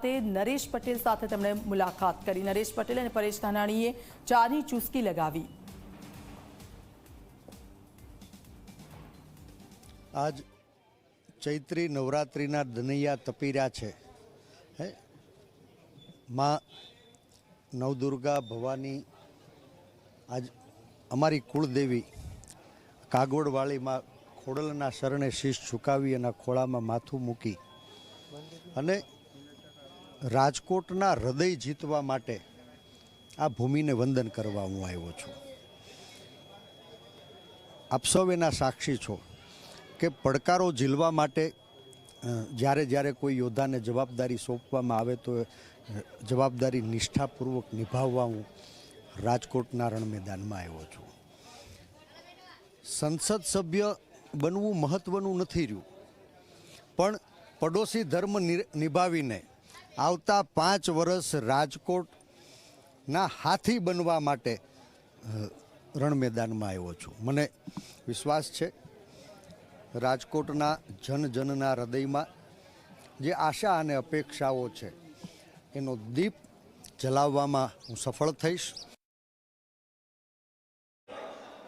ખાતે નરેશ પટેલ સાથે તેમણે મુલાકાત કરી. નરેશ પટેલ અને પરેશ ધાનાણીએ ચાની ચુસ્કી લગાવી. આજ ચૈત્રી નવરાત્રિના દનૈયા તપીર્યા છે. હે? માં નવદુર્ગા ભવાની આજ અમારી કુળદેવી કાગોડવાળીમાં ખોડલના શરણે શીશ ઝુકાવી એના ખોળામાં માથું મૂકી. અને રાજકોટના હૃદય જીતવા માટે આ ભૂમિને વંદન કરવા હું આવ્યો છું. આપ સૌ એના સાક્ષી છો કે પડકારો ઝીલવા માટે જ્યારે જ્યારે કોઈ યોદ્ધાને જવાબદારી સોંપવામાં આવે તો જવાબદારી નિષ્ઠાપૂર્વક નિભાવવા હું રાજકોટના રણ મેદાનમાં આવ્યો છું. સંસદ સભ્ય બનવું મહત્ત્વનું નથી રહ્યું. પણ પડોશી ધર્મ નિભાવીને આવતા પાંચ વર્ષ રાજકોટના હાથી બનવા માટે રણ મેદાનમાં આવ્યો છું. મને વિશ્વાસ છે, રાજકોટના જન જનના હૃદયમાં જે આશા અને અપેક્ષાઓ છે, એનો દીપ જલાવવામાં હું સફળ થઈશ.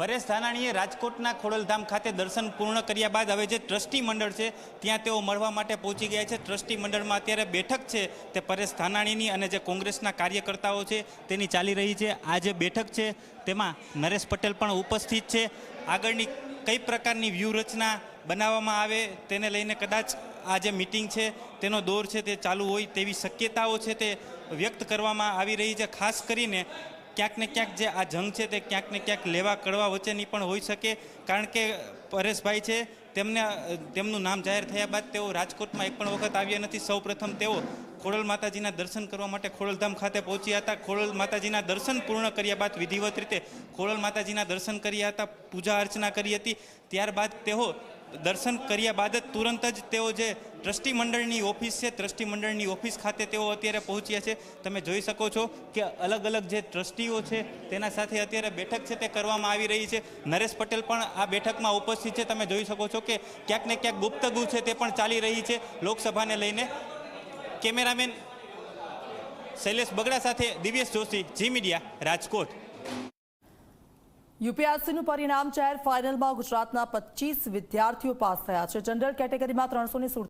પરેશ ધાનાણીએ રાજકોટના ખોડલધામ ખાતે દર્શન પૂર્ણ કર્યા બાદ હવે જે ટ્રસ્ટી મંડળ છે, ત્યાં તેઓ મળવા માટે પહોંચી ગયા છે. ટ્રસ્ટી મંડળમાં અત્યારે બેઠક છે તે પરેશ ધાનાણીની અને જે કોંગ્રેસના કાર્યકર્તાઓ છે તેની ચાલી રહી છે. આ જે બેઠક છે તેમાં નરેશ પટેલ પણ ઉપસ્થિત છે. આગળની કઈ પ્રકારની વ્યૂહરચના બનાવવામાં આવે તેને લઈને કદાચ આ જે મિટિંગ છે તેનો દોર છે તે ચાલુ હોય તેવી શક્યતાઓ છે તે વ્યક્ત કરવામાં આવી રહી છે. ખાસ કરીને ક્યાંક ને ક્યાંક જે આ જંગ છે તે ક્યાંક ને ક્યાંક લેવા કડવા વચ્ચેની પણ હોઈ શકે. કારણ કે પરેશભાઈ છે, તેમને, તેમનું નામ જાહેર થયા બાદ તેઓ રાજકોટમાં એક પણ વખત આવ્યા નથી. સૌપ્રથમ તેઓ ખોડલ માતાજીના દર્શન કરવા માટે ખોડલધામ ખાતે પહોંચ્યા હતા. ખોડલ માતાજીના દર્શન પૂર્ણ કર્યા બાદ વિધિવત રીતે ખોડલ માતાજીના દર્શન કર્યા હતા, પૂજા અર્ચના કરી હતી. ત્યારબાદ તેઓ દર્શન કર્યા બાદ જ તુરંત જ તેઓ જે ટ્રસ્ટી મંડળની ઓફિસ છે ટ્રસ્ટી મંડળની ઓફિસ ખાતે તેઓ અત્યારે પહોંચ્યા છે. તમે જોઈ શકો છો કે અલગ અલગ જે ટ્રસ્ટીઓ છે, તેના સાથે અત્યારે બેઠક છે તે કરવામાં આવી રહી છે. નરેશ પટેલ પણ આ બેઠકમાં ઉપસ્થિત છે. તમે જોઈ શકો છો કે ક્યાંક ને ક્યાંક ગુપ્તગુ છે તે પણ ચાલી રહી છે. લોકસભાને લઈને કેમેરામેન શૈલેષ બગડા સાથે દિવ્યેશ જોશી, જી મીડિયા, રાજકોટ. યુપીએસસીનું પરિણામ જાહેર ફાઇનલમાં ગુજરાતના પચીસ વિદ્યાર્થીઓ પાસ થયા છે. જનરલ કેટેગરીમાં ત્રણસો